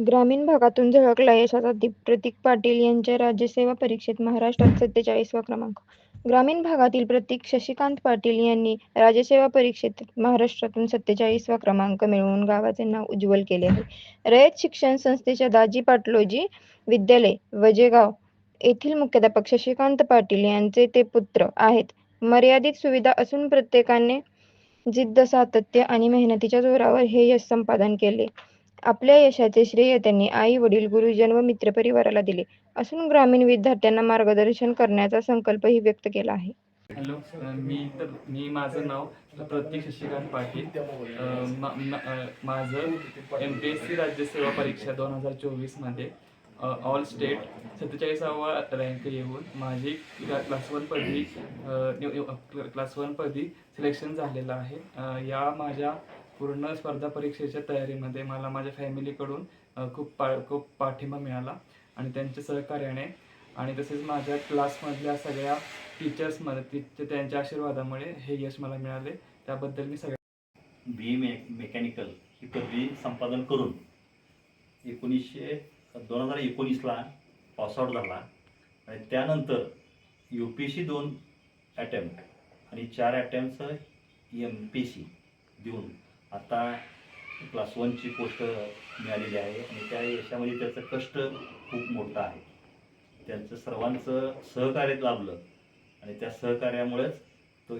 ग्रामीण भागातून झळकला यशाचा दीप प्रतीक पाटील यांच्या राज्यसेवा परीक्षेत महाराष्ट्रात सत्तेचाळीसवा क्रमांक. ग्रामीण भागातील प्रतीक शशिकांत पाटील यांनी राज्यसेवा परीक्षेत महाराष्ट्रातून सत्तेचाळीसवा क्रमांक मिळवून गावाचे नाव उज्ज्वल केले आहे. रयत शिक्षण संस्थेच्या दाजी पाटलोजी विद्यालय वजेगाव येथील मुख्याध्यापक शशिकांत पाटील यांचे ते पुत्र आहेत. मर्यादित सुविधा असून प्रत्येकाने जिद्द सातत्य आणि मेहनतीच्या जोरावर हे यश संपादन केले. आपल्या यशाचे श्रेय त्यांनी आई वडील गुरुजन व मित्रपरिवाराला दिले. असून ग्रामीण विद्यार्थ्यांना मार्गदर्शन करण्याचा संकल्पही व्यक्त केला आहे. हॅलो मी तर मी माझं नाव प्रतीक शशिकांत पाटील. माझं एम पी एस सी राज्यसेवा परीक्षा दोन हजार चोवीसमध्ये ऑल स्टेट सत्तेचाळीसावा रँक येऊन माझी क्लास वन पदवी क्लास वन पदवी सिलेक्शन झालेलं आहे. या माझ्या पूर्ण स्पर्धा परीक्षेच्या तयारीमध्ये मला माझ्या फॅमिलीकडून खूप पा खूप पाठिंबा मिळाला आणि त्यांच्या सहकार्याने आणि तसेच माझ्या क्लासमधल्या सगळ्या टीचर्समध्ये तिथे त्यांच्या आशीर्वादामुळे हे यश मला मिळाले. त्याबद्दल मी सगळ्या बी मे मेकॅनिकल ही पदवी संपादन करून एकोणीसशे दोन हजार एकोणीसला पासआउट झाला आणि त्यानंतर यू पी सी दोन अटेम्प्ट आणि चार अटेम्प्टचं एम पी सी देऊन आता क्लास वनची पोस्ट मिळालेली आहे आणि त्या यशामध्ये त्याचं कष्ट खूप मोठं आहे. त्यांचं सर्वांचं सहकार्य लाभलं आणि त्या सहकार्यामुळेच तो